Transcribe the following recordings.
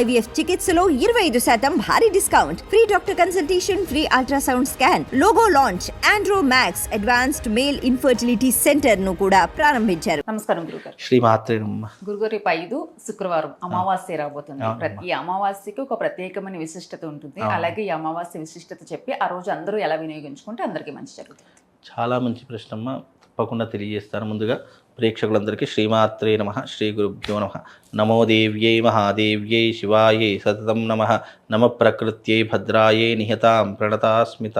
IVF చికిత్సలో ఇరవై ఐదు శాతం భారీ discount. Free doctor consultation free ultrasound scan logo launch Andro Max advanced male infertility సెంటర్ను కూడా ప్రారంభించారు. నమస్కారం గురుగారు. నమ. గురుగారు రేపు ఐదు శుక్రవారం అమావాస్య రాబోతుంది. ప్రతి అమావాస్యకి ఒక ప్రత్యేకమైన విశిష్టత ఉంటుంది. అలాగే ఈ అమావాస్య విశిష్టత చెప్పి ఆ రోజు అందరూ ఎలా వినియోగించుకుంటే అందరికీ మంచి జరుగుతుంది. చాలా మంచి ప్రశ్నమ్మ. తప్పకుండా తెలియజేస్తాను ముందుగా. ప్రేక్షకులందరికీ శ్రీమాత్రే నమ శ్రీ గురుభ్యో నమ. నమో దేవ్యై మహాదేవ్యై శివాయై సతతం నమ. నమ ప్రకృత్యై భద్రాయై నిహతాం ప్రణతాస్మిత.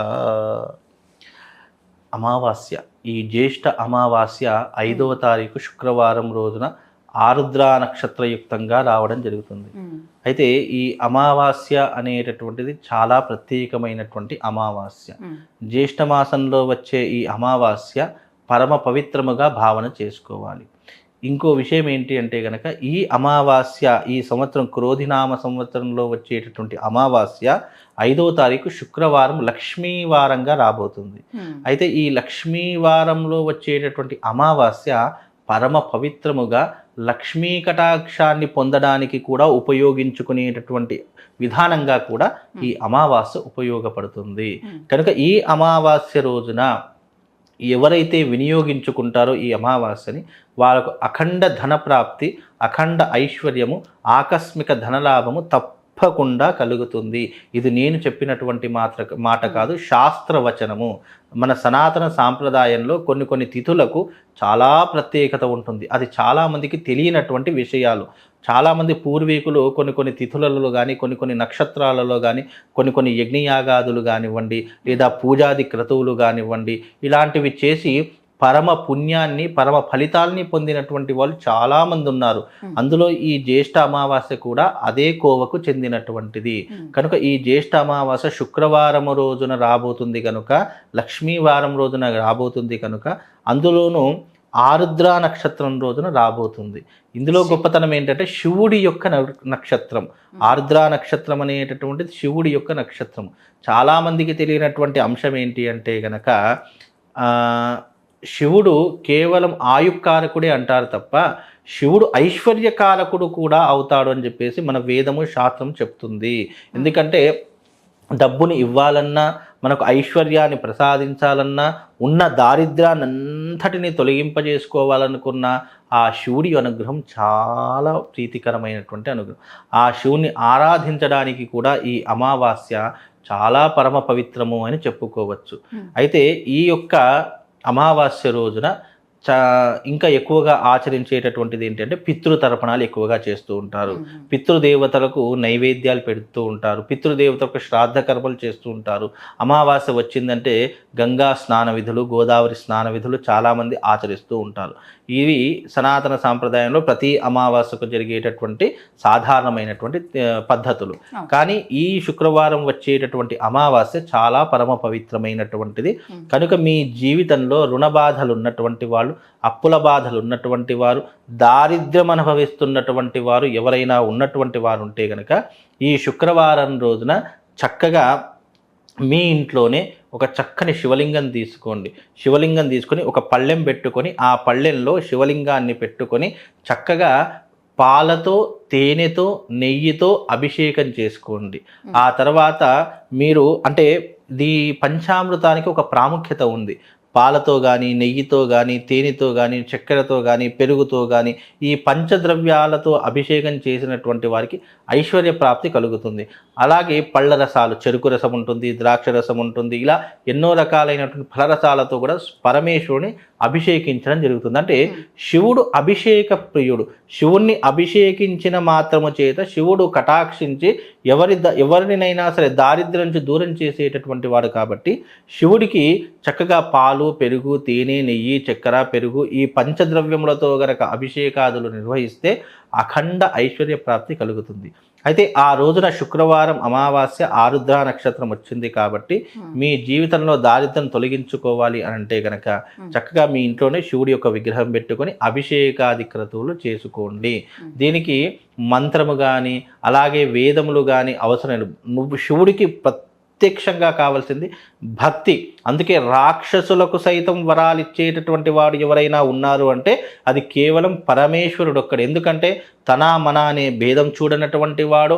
అమావాస్య. ఈ జ్యేష్ఠ అమావాస్య ఐదవ తారీఖు శుక్రవారం రోజున ఆరుద్ర నక్షత్రయుక్తంగా రావడం జరుగుతుంది. అయితే ఈ అమావాస్య అనేటటువంటిది చాలా ప్రత్యేకమైనటువంటి అమావాస్య. జ్యేష్ఠ మాసంలో వచ్చే ఈ అమావాస్య పరమ పవిత్రముగా భావన చేసుకోవాలి. ఇంకో విషయం ఏంటి అంటే గనక ఈ అమావాస్య ఈ సంవత్సరం క్రోధినామ సంవత్సరంలో వచ్చేటటువంటి అమావాస్య ఐదవ తారీఖు శుక్రవారం లక్ష్మీవారంగా రాబోతుంది. అయితే ఈ లక్ష్మీవారంలో వచ్చేటటువంటి అమావాస్య పరమ పవిత్రముగా లక్ష్మీ కటాక్షాన్ని పొందడానికి కూడా ఉపయోగించుకునేటటువంటి విధానంగా కూడా ఈ అమావాస్య ఉపయోగపడుతుంది. కనుక ఈ అమావాస్య రోజున ఎవరైతే వినియోగించుకుంటారో ఈ అమావాస్యని వాళ్ళకు అఖండ ధన ప్రాప్తి అఖండ ఐశ్వర్యము ఆకస్మిక ధనలాభము తప్పకుండా కలుగుతుంది. ఇది నేను చెప్పినటువంటి మాత్ర మాట కాదు శాస్త్రవచనము. మన సనాతన సాంప్రదాయంలో కొన్ని కొన్ని తిథులకు చాలా ప్రత్యేకత ఉంటుంది. అది చాలామందికి తెలియనటువంటి విషయాలు. చాలామంది పూర్వీకులు కొన్ని కొన్ని తిథులలో కానీ కొన్ని కొన్ని నక్షత్రాలలో కానీ కొన్ని కొన్ని యజ్ఞయాగాదులు కానివ్వండి లేదా పూజాది క్రతువులు కానివ్వండి ఇలాంటివి చేసి పరమ పుణ్యాన్ని పరమ ఫలితాల్ని పొందినటువంటి వాళ్ళు చాలామంది ఉన్నారు. అందులో ఈ జ్యేష్ఠ అమావాస్య కూడా అదే కోవకు చెందినటువంటిది. కనుక ఈ జ్యేష్ఠ అమావాస్య శుక్రవారం రోజున రాబోతుంది కనుక లక్ష్మీవారం రోజున రాబోతుంది కనుక అందులోనూ ఆరుద్ర నక్షత్రం రోజున రాబోతుంది. ఇందులో గొప్పతనం ఏంటంటే శివుడి యొక్క నక్షత్రం. ఆరుద్ర నక్షత్రం అనేటటువంటిది శివుడి యొక్క నక్షత్రం. చాలామందికి తెలియనటువంటి అంశం ఏంటి అంటే గనక శివుడు కేవలం ఆయుక్కారకుడే అంటారు తప్ప శివుడు ఐశ్వర్యకారకుడు కూడా అవుతాడు అని చెప్పేసి మన వేదము శాస్త్రం చెప్తుంది. ఎందుకంటే డబ్బుని ఇవ్వాలన్నా మనకు ఐశ్వర్యాన్ని ప్రసాదించాలన్నా ఉన్న దారిద్ర్యాన్ని అంతటిని తొలగింపజేసుకోవాలనుకున్న ఆ శివుడి అనుగ్రహం చాలా ప్రీతికరమైనటువంటి అనుగ్రహం. ఆ శివుని ఆరాధించడానికి కూడా ఈ అమావాస్య చాలా పరమ పవిత్రము అని చెప్పుకోవచ్చు. అయితే ఈ యొక్క అమావాస్య రోజున చా ఇంకా ఎక్కువగా ఆచరించేటటువంటిది ఏంటంటే పితృతర్పణాలు ఎక్కువగా చేస్తూ ఉంటారు. పితృదేవతలకు నైవేద్యాలు పెడుతూ ఉంటారు. పితృదేవతలకు శ్రాద్ధ కర్మలు చేస్తూ ఉంటారు. అమావాస్య వచ్చిందంటే గంగా స్నాన విధులు గోదావరి స్నాన విధులు చాలామంది ఆచరిస్తూ ఉంటారు. ఇవి సనాతన సాంప్రదాయంలో ప్రతి అమావాస్యకు జరిగేటటువంటి సాధారణమైనటువంటి పద్ధతులు. కానీ ఈ శుక్రవారం వచ్చేటటువంటి అమావాస్య చాలా పరమ పవిత్రమైనటువంటిది. కనుక మీ జీవితంలో రుణ బాధలు ఉన్నటువంటి వాళ్ళు అప్పుల బాధలు ఉన్నటువంటి వారు దారిద్ర్యం అనుభవిస్తున్నటువంటి వారు ఎవరైనా ఉన్నటువంటి వారు ఉంటే కనుక ఈ శుక్రవారం రోజున చక్కగా మీ ఇంట్లోనే ఒక చక్కని శివలింగం తీసుకోండి. శివలింగం తీసుకొని ఒక పళ్ళెం పెట్టుకొని ఆ పళ్ళెంలో శివలింగాన్ని పెట్టుకొని చక్కగా పాలతో తేనెతో నెయ్యితో అభిషేకం చేసుకోండి. ఆ తర్వాత మీరు అంటే దీ పంచామృతానికి ఒక ప్రాముఖ్యత ఉంది. పాలతో కానీ నెయ్యితో కానీ తేనెతో కానీ చక్కెరతో కానీ పెరుగుతో కానీ ఈ పంచద్రవ్యాలతో అభిషేకం చేసినటువంటి వారికి ఐశ్వర్య ప్రాప్తి కలుగుతుంది. అలాగే పళ్ళ రసాలు చెరుకు రసం ఉంటుంది ద్రాక్ష రసం ఉంటుంది. ఇలా ఎన్నో రకాలైనటువంటి ఫలరసాలతో కూడా పరమేశ్వరుని అభిషేకించడం జరుగుతుంది. అంటే శివుడు అభిషేక ప్రియుడు. శివుణ్ణి అభిషేకించిన మాత్రము చేత శివుడు కటాక్షించి ఎవరి ద- ఎవరినైనా సరే దారిద్ర్యం నుంచి దూరం చేసేటటువంటి వాడు కాబట్టి శివుడికి చక్కగా పాలు పెరుగు తేనె నెయ్యి చక్కెర పెరుగు ఈ పంచద్రవ్యములతో గనక అభిషేకాదులు నిర్వహిస్తే అఖండ ఐశ్వర్య ప్రాప్తి కలుగుతుంది. అయితే ఆ రోజున శుక్రవారం అమావాస్య ఆరుద్ర నక్షత్రం వచ్చింది కాబట్టి మీ జీవితంలో దారిద్ర్యం తొలగించుకోవాలి అని అంటే గనక చక్కగా మీ ఇంట్లోనే శివుడి యొక్క విగ్రహం పెట్టుకొని అభిషేకాది క్రతువులు చేసుకోండి. దీనికి మంత్రము కానీ అలాగే వేదములు కానీ అవసరం నువ్వు శివుడికి ప్రత్యక్షంగా కావాల్సింది భక్తి. అందుకే రాక్షసులకు సైతం వరాలు ఇచ్చేటటువంటి వాడు ఎవరైనా ఉన్నారు అంటే అది కేవలం పరమేశ్వరుడు ఒక్కడు. ఎందుకంటే తన మన అనే భేదం చూడనటువంటి వాడు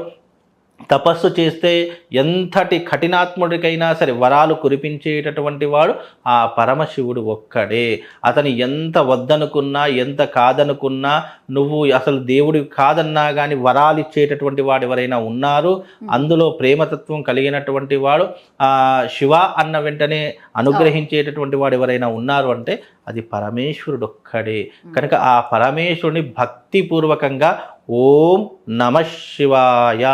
తపస్సు చేస్తే ఎంతటి కఠినాత్ముడికైనా సరే వరాలు కురిపించేటటువంటి వాడు ఆ పరమశివుడు ఒక్కడే. అతని ఎంత వద్దనుకున్నా ఎంత కాదనుకున్నా నువ్వు అసలు దేవుడి కాదన్నా కానీ వరాలు ఇచ్చేటటువంటి వాడు ఎవరైనా ఉన్నారు అందులో ప్రేమతత్వం కలిగినటువంటి వాడు ఆ శివ అన్న వెంటనే అనుగ్రహించేటటువంటి వాడు ఎవరైనా ఉన్నారు అంటే అది పరమేశ్వరుడు ఒక్కడే. కనుక ఆ పరమేశ్వరుని భక్తిపూర్వకంగా ఓం నమ శివాయ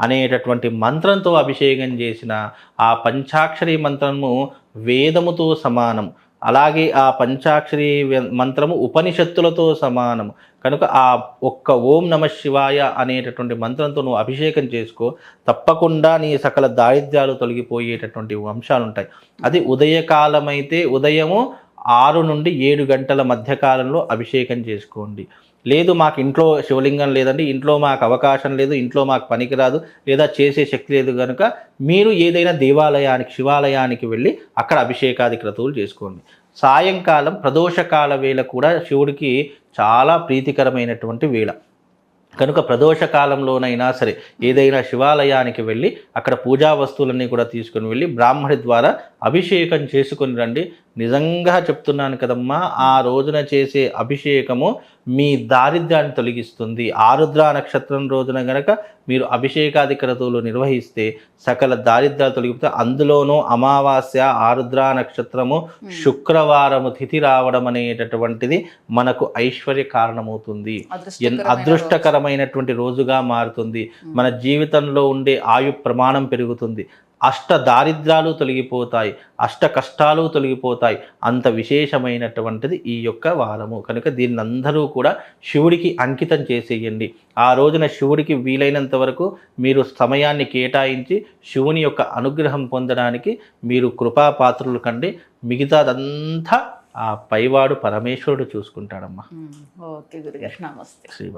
అనేటటువంటి మంత్రంతో అభిషేకం చేసిన ఆ పంచాక్షరి మంత్రము వేదముతో సమానం. అలాగే ఆ పంచాక్షరి మంత్రము ఉపనిషత్తులతో సమానం. కనుక ఆ ఒక్క ఓం నమ శివాయ అనేటటువంటి మంత్రంతో నువ్వు అభిషేకం చేసుకో. తప్పకుండా నీ సకల దారిద్ర్యాలు తొలగిపోయేటటువంటి అంశాలు ఉంటాయి అది ఉదయకాలమైతే ఉదయము ఆరు నుండి ఏడు గంటల మధ్యకాలంలో అభిషేకం చేసుకోండి. లేదు మాకు ఇంట్లో శివలింగం లేదండి ఇంట్లో మాకు అవకాశం లేదు ఇంట్లో మాకు పనికిరాదు లేదా చేసే శక్తి లేదు కనుక మీరు ఏదైనా దేవాలయానికి శివాలయానికి వెళ్ళి అక్కడ అభిషేకాది క్రతువులు చేసుకోండి. సాయంకాలం ప్రదోషకాల వేళ కూడా శివుడికి చాలా ప్రీతికరమైనటువంటి వేళ. కనుక ప్రదోష కాలంలోనైనా సరే ఏదైనా శివాలయానికి వెళ్ళి అక్కడ పూజా వస్తువులన్నీ కూడా తీసుకుని వెళ్ళి బ్రాహ్మడి ద్వారా అభిషేకం చేసుకుని రండి. నిజంగా చెప్తున్నాను కదమ్మా ఆ రోజున చేసే అభిషేకము మీ దారిద్ర్యాన్ని తొలగిస్తుంది. ఆరుద్ర నక్షత్రం రోజున గనక మీరు అభిషేకాది క్రతువులు నిర్వహిస్తే సకల దారిద్ర్యాలు తొలగిపోతే అందులోనూ అమావాస్య ఆరుద్ర నక్షత్రము శుక్రవారము తిథి రావడం అనేటటువంటిది మనకు ఐశ్వర్య కారణమవుతుంది. అదృష్టకరమైనటువంటి రోజుగా మారుతుంది. మన జీవితంలో ఉండే ఆయు ప్రమాణం పెరుగుతుంది. అష్ట దారిద్రాలు తొలగిపోతాయి అష్ట కష్టాలు తొలగిపోతాయి. అంత విశేషమైనటువంటిది ఈ యొక్క వారము. కనుక దీన్ని అందరూ కూడా శివుడికి అంకితం చేసేయండి. ఆ రోజున శివుడికి వీలైనంత వరకు మీరు సమయాన్ని కేటాయించి శివుని యొక్క అనుగ్రహం పొందడానికి మీరు కృపాపాత్రులు కండి. మిగతాదంతా ఆ పైవాడు పరమేశ్వరుడు చూసుకుంటాడమ్మా. ఓకే గురుగారు. నమస్తే. శ్రీవా